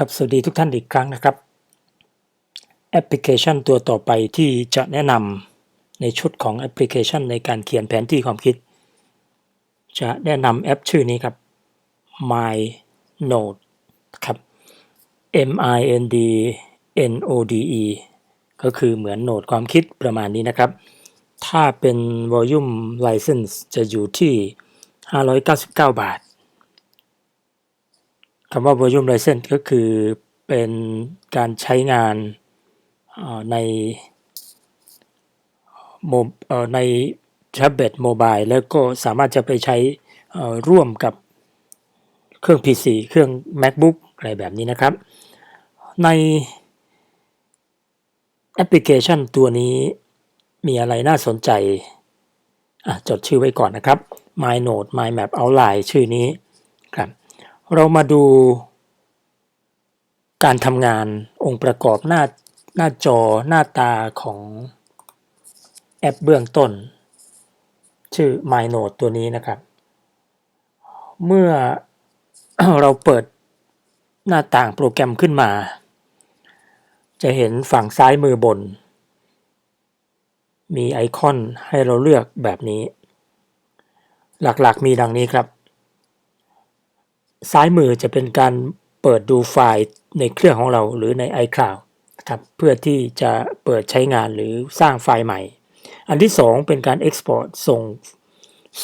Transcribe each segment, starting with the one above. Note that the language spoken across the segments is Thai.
ครับสวัสดีทุกท่านอีกครั้งนะครับ แอปพลิเคชันตัวต่อไปที่จะแนะนำในชุดของแอปพลิเคชันในการเขียนแผนที่ความคิด จะแนะนำแอปชื่อนี้ครับ My Node ครับ M I N D N O D E ก็คือเหมือนโหนดความคิดประมาณนี้นะครับ ถ้าเป็น Volume License จะอยู่ที่ 599 บาท คำว่า volume license ก็คือเป็นการใช้งานในโมในแท็บเล็ตโมบายแล้วก็สามารถจะไปใช้ร่วมกับเครื่อง PC เครื่อง MacBook อะไรแบบนี้นะครับ ในแอปพลิเคชันตัวนี้มีอะไรน่าสนใจ จดชื่อไว้ก่อนนะครับ My Node My Map Outline ชื่อนี้ครับ เรามาดูการทำงานองค์ประกอบหน้าหน้าจอหน้าตาของแอปเบื้องต้น ชื่อ MyNote ตัวนี้นะครับ เมื่อเราเปิดหน้าต่างโปรแกรมขึ้นมา จะเห็นฝั่งซ้ายมือบน มีไอคอนให้เราเลือกแบบนี้ หลักๆมีดังนี้ครับ ซ้ายมือจะเป็นการเปิดดูไฟล์ในเครื่องของเราหรือใน iCloud ครับเพื่อที่จะเปิดใช้งานหรือสร้างไฟล์ใหม่ อันที่ 2 เป็นการ Export ส่ง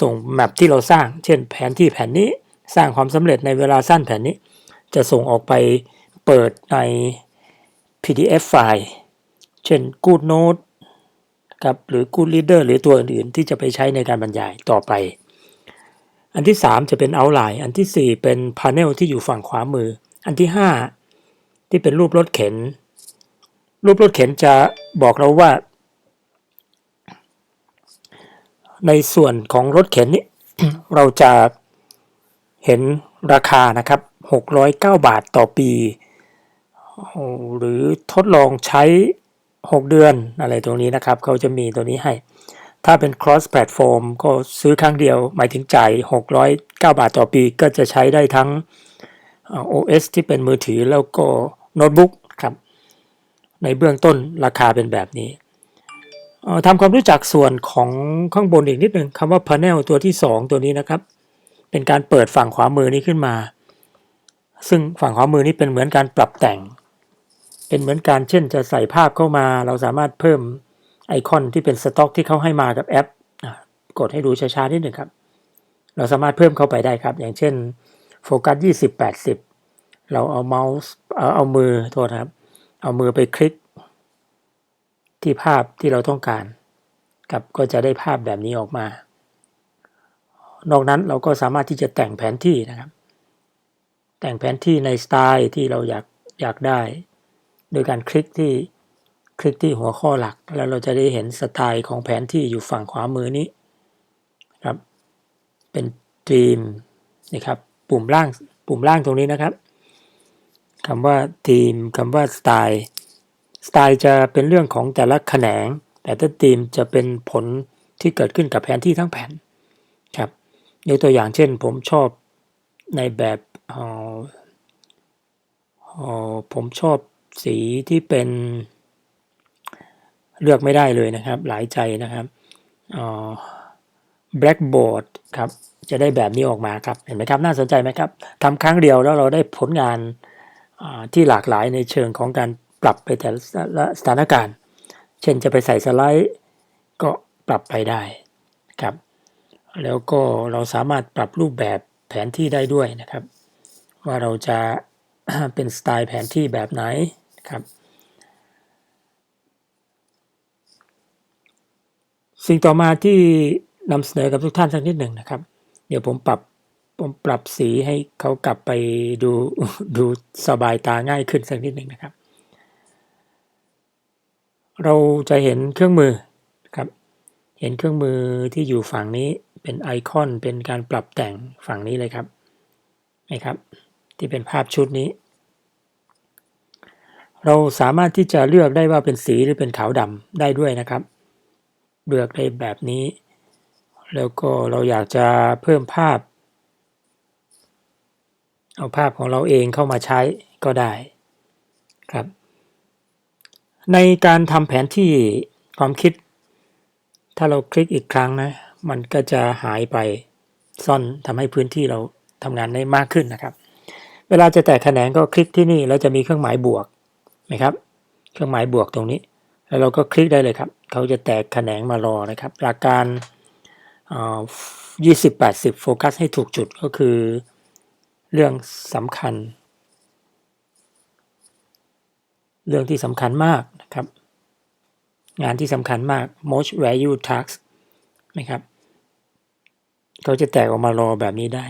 ส่งแมปที่เราสร้าง เช่นแผนที่แผนนี้สร้างความสำเร็จในเวลาสั้นแผนนี้ จะส่งออกไปเปิดใน PDF ไฟล์ เช่น GoodNote ครับหรือ Good Reader หรือตัวอื่นๆ ที่จะไปใช้ในการบรรยายต่อไป อันที่ 3 จะเป็น outline อันที่ 4 เป็น panel ที่อยู่ฝั่งขวามือ อันที่ 5 ที่เป็นรูปรถเข็น รูปรถเข็นจะบอกเราว่า ในส่วนของรถเข็นนี้ เราจะเห็นราคานะครับ 609 บาทต่อปี หรือทดลองใช้ 6 เดือนอะไรตรงนี้นะครับ เขาจะมีตัวนี้ให้ ถ้าเป็น cross platform ก็ซื้อครั้งเดียว หมายถึงจ่าย 609 บาทต่อปี ก็จะใช้ได้ทั้ง OS ที่เป็นมือถือแล้วก็โน้ตบุ๊กครับในเบื้องต้นราคาเป็นแบบนี้ทำความรู้จักส่วนของข้างบนอีกนิดหนึ่งคำว่า panel ตัวที่ 2 ตัวนี้นะครับ เป็นการเปิดฝั่งขวามือนี้ขึ้นมา ซึ่งฝั่งขวามือนี้เป็นเหมือนการปรับแต่ง เป็นเหมือนการเช่นจะใส่ภาพเข้ามา เราสามารถเพิ่ม ไอคอนที่เป็นสต็อกที่เขาให้มากับแอปกดให้ดูช้าๆนิดหนึ่งครับ เราสามารถเพิ่มเข้าไปได้ครับ อย่างเช่นโฟกัส20 80 เราเอาเมาส์เอาเอามือโทษครับ เอามือไปคลิก ที่ภาพที่เราต้องการครับก็จะได้ภาพแบบนี้ออกมา นอกนั้นเราก็สามารถที่จะแต่งแผนที่นะครับ แต่งแผนที่ในสไตล์ที่เราอยากอยากได้ โดยการคลิกที่ ลิกที่หัวข้อหลัก แล้วเราจะได้เห็นสไตล์ของแผนที่อยู่ฝั่งขวามือนี้ครับ เป็นธีมนะครับ ปุ่มล่างปุ่มล่างตรงนี้นะครับคำว่าธีมคำว่าสไตล์สไตล์จะเป็นเรื่องของแต่ละแขนง แต่ถ้าธีมจะเป็นผลที่เกิดขึ้นกับแผนที่ทั้งแผ่นครับยกตัวอย่างเช่น ผมชอบในแบบผมชอบสีที่เป็น เลือกไม่ได้เลยนะครับ หลายใจนะครับ blackboard ครับจะได้แบบนี้ออกมาครับเห็นไหมครับน่าสนใจไหมครับทำครั้งเดียวแล้วเราได้ผลงานที่หลากหลายในเชิงของการปรับไปแต่ละสถานการณ์ เช่นจะไปใส่สไลด์ก็ปรับไปได้ครับแล้วก็เราสามารถปรับรูปแบบแผนที่ได้ด้วยนะครับ ว่าเราจะเป็นสไตล์แผนที่แบบไหนครับ สิ่งต่อมาที่นำเสนอกับทุกท่านสักนิดหนึ่งนะครับ เดี๋ยวผมปรับผมปรับสีให้เขากลับไปดูดูสบายตาง่ายขึ้นสักนิดหนึ่งนะครับ เราจะเห็นเครื่องมือครับ เห็นเครื่องมือที่อยู่ฝั่งนี้เป็นไอคอนเป็นการปรับแต่งฝั่งนี้เลยครับนะครับ ที่เป็นภาพชุดนี้ เราสามารถที่จะเลือกได้ว่าเป็นสีหรือเป็นขาวดำได้ด้วยนะครับ เลือกได้แบบนี้ แล้วก็เราอยากจะเพิ่มภาพ เอาภาพของเราเองเข้ามาใช้ก็ได้ครับ ในการทำแผนที่ความคิด ถ้าเราคลิกอีกครั้งนะ มันก็จะหายไปซ่อนทำให้พื้นที่เราทำงานได้มากขึ้นนะครับ เวลาจะแตกแขนงก็คลิกที่นี่แล้วจะมีเครื่องหมายบวกนะครับ เครื่องหมายบวกตรงนี้ แล้วเราก็คลิกได้เลยครับ เขาจะแตกแขนงมารอนะครับ หลักการยี่สิบแปดสิบโฟกัสให้ถูกจุดก็คือเรื่องสำคัญ เรื่องที่สำคัญมากนะครับ งานที่สำคัญมาก most value task นะครับ เขาจะแตกออกมารอแบบนี้ได้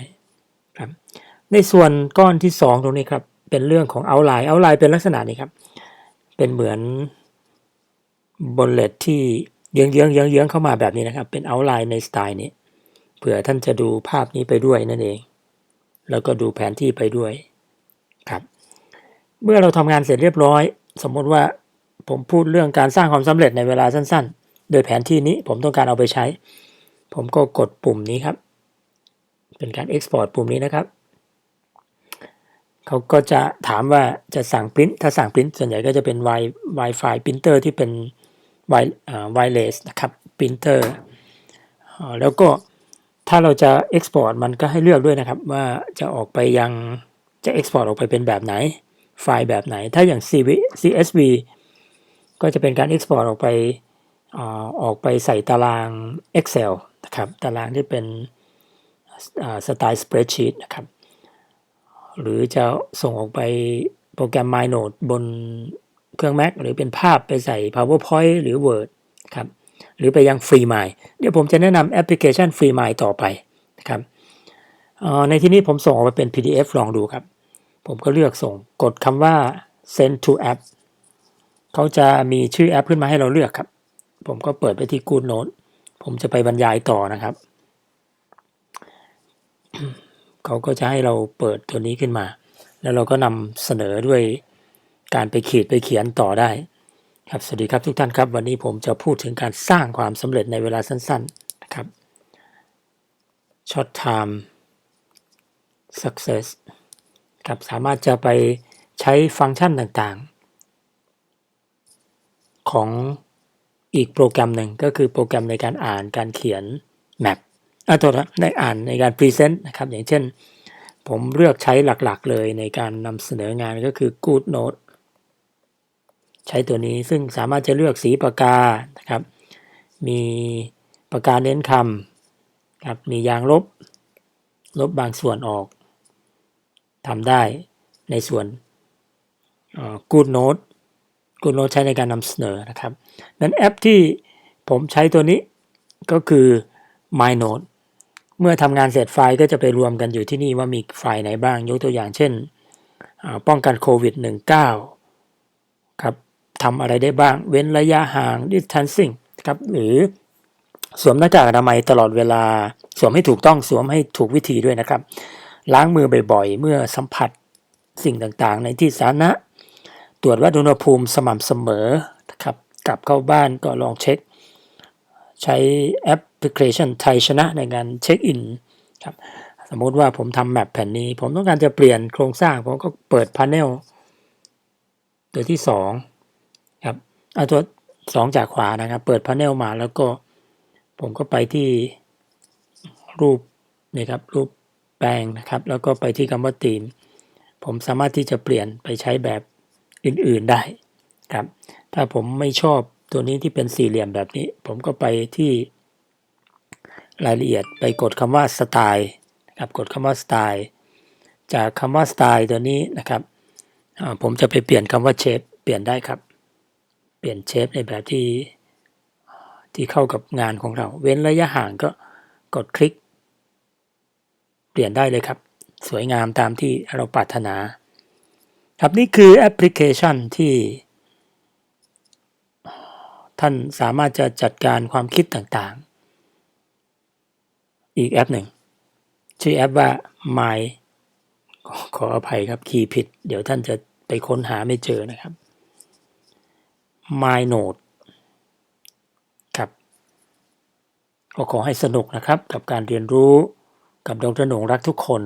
ครับ ในส่วนก้อนที่ 2 ตรงนี้ครับ เป็นเรื่องของ outline outline เป็นลักษณะนี้ครับ เป็นเหมือน บนเลตที่เยื้องเยื้องเยื้องเยื้องเข้ามาแบบนี้นะครับ เป็น outline ในสไตล์นี้เผื่อท่านจะดูภาพนี้ไปด้วยนั่นเอง แล้วก็ดูแผนที่ไปด้วยครับ เมื่อเราทำงานเสร็จเรียบร้อย สมมติว่าผมพูดเรื่องการสร้างความสำเร็จในเวลาสั้น ๆ โดยแผนที่นี้ผมต้องการเอาไปใช้ ผมก็กดปุ่มนี้ครับ เป็นการ Export ปุ่มนี้นะครับเขาก็จะถามว่าจะสั่งปริ้นถ้าสั่งปริ้นส่วนใหญ่ก็จะเป็น Wi Wi-Fi printer ที่เป็น Wi wireless นะครับ printer แล้วก็ถ้าเราจะ Export มันก็ให้เลือกด้วยนะครับ ว่าจะออกไปยังจะ Export ออกไปเป็นแบบไหน ไฟล์แบบไหน ถ้าอย่าง CV CSV ก็จะเป็นการ Export ออกไปออกไปใส่ตาราง Excel นะครับ ตารางที่เป็นสไตล์ spreadsheet นะครับ หรือจะส่งออกไปโปรแกรม MyNote บน เครื่อง Mac หรือเป็นภาพไปใส่ PowerPoint หรือ Word ครับหรือไปยัง FreeMind เดี๋ยวผมจะแนะนำแอปพลิเคชัน FreeMind ต่อไปนะครับในที่นี้ผมส่งออกไปเป็น PDF ลองดูครับ ผมก็เลือกส่งกดคำว่า send to app เขาจะมีชื่อแอปขึ้นมาให้เราเลือกครับ ผมก็เปิดไปที่ Good Note ผมจะไปบรรยายต่อนะครับ เขาก็จะให้เราเปิดตัวนี้ขึ้นมา แล้วเราก็นำเสนอด้วย การไปขีดไปเขียนต่อได้ ครับสวัสดีครับทุกท่านครับ วันนี้ผมจะพูดถึงการสร้างความสำเร็จในเวลาสั้นๆนะครับ short time success ครับสามารถจะไปใช้ฟังก์ชันต่างๆ ของอีกโปรแกรมหนึ่งก็คือโปรแกรมในการอ่านการเขียน map อะตัวได้อ่านในการพรีเซนต์นะครับอย่างเช่นผมเลือกใช้หลักๆเลยในการนำเสนองานก็คือ Good Note ช้ตัวนี้ซึ่งสามารถจะเลือกสีปากกานะครับ มีปากกาเน้นคำครับมียางลบ ลบบางส่วนออกทำได้ในส่วน Good Note Good Note ใช้ในการนำเสนอนะครับนั้นแอปที่ผมใช้ตัวนี้ก็คือ MyNote เมื่อทำงานเสร็จไฟล์ก็จะไปรวมกันอยู่ที่นี่ว่ามีไฟล์ไหนบ้าง ยกตัวอย่างเช่น ป้องกันโควิด -19 ทำอะไรได้บ้าง เว้นระยะห่าง distancing ครับหรือสวมหน้ากากอนามัยตลอดเวลา สวมให้ถูกต้องสวมให้ถูกวิธีด้วยนะครับ ล้างมือบ่อยๆ เมื่อสัมผัสสิ่งต่างๆ ในที่สาธารณะ ตรวจวัดอุณหภูมิสม่ำเสมอนะครับกลับเข้าบ้านก็ลองเช็ค ใช้แอปพลิเคชันไทยชนะในการเช็คอินครับสมมติว่าผมทำแมปแผ่นนี้ ผมต้องการจะเปลี่ยนโครงสร้าง ผมก็เปิดพาร์เนลตัวที่ 2 ครับเอาตัว2จากขวานะครับ เปิดพาร์เนลมาแล้วก็ผมก็ไปที่รูปนี่ครับรูปแปลงนะครับ แล้วก็ไปที่คำว่าตีม ผมสามารถที่จะเปลี่ยนไปใช้แบบอื่นๆได้ครับ ถ้าผมไม่ชอบตัวนี้ที่เป็นสี่เหลี่ยมแบบนี้ ผมก็ไปที่รายละเอียดไปกดคำว่าสไตล์นะครับกดคำว่าสไตล์จากคำว่าสไตล์ตัวนี้นะครับผมจะไปเปลี่ยนคำว่าเชฟเปลี่ยนได้ครับ เปลี่ยนเชฟในแบบที่ที่เข้ากับงานของเรา เว้นระยะห่างก็กดคลิก เปลี่ยนได้เลยครับ สวยงามตามที่เราปรารถนา ครับนี่คือแอปพลิเคชันที่ท่านสามารถจะจัดการความคิดต่างๆ อีกแอปหนึ่ง ชื่อแอปว่า My ขออภัยครับ คีย์ผิด เดี๋ยวท่านจะไปค้นหาไม่เจอนะครับ My Note ครับก็ขอให้สนุกนะครับกับการเรียนรู้กับดรหนงรักทุกคน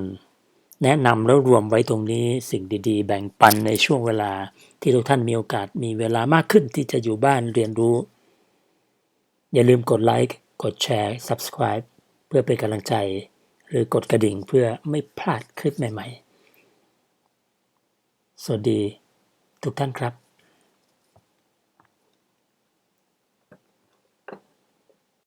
แนะนำแล้วรวมไว้ตรงนี้สิ่งดีๆ แบ่งปันในช่วงเวลาที่ทุกท่านมีโอกาสมีเวลามากขึ้นที่จะอยู่บ้านเรียนรู้ อย่าลืมกดไลค์กดแชร์ Subscribe เพื่อเป็นกำลังใจ หรือกดกระดิ่งเพื่อไม่พลาดคลิปใหม่ ๆ สวัสดีทุกท่านครับ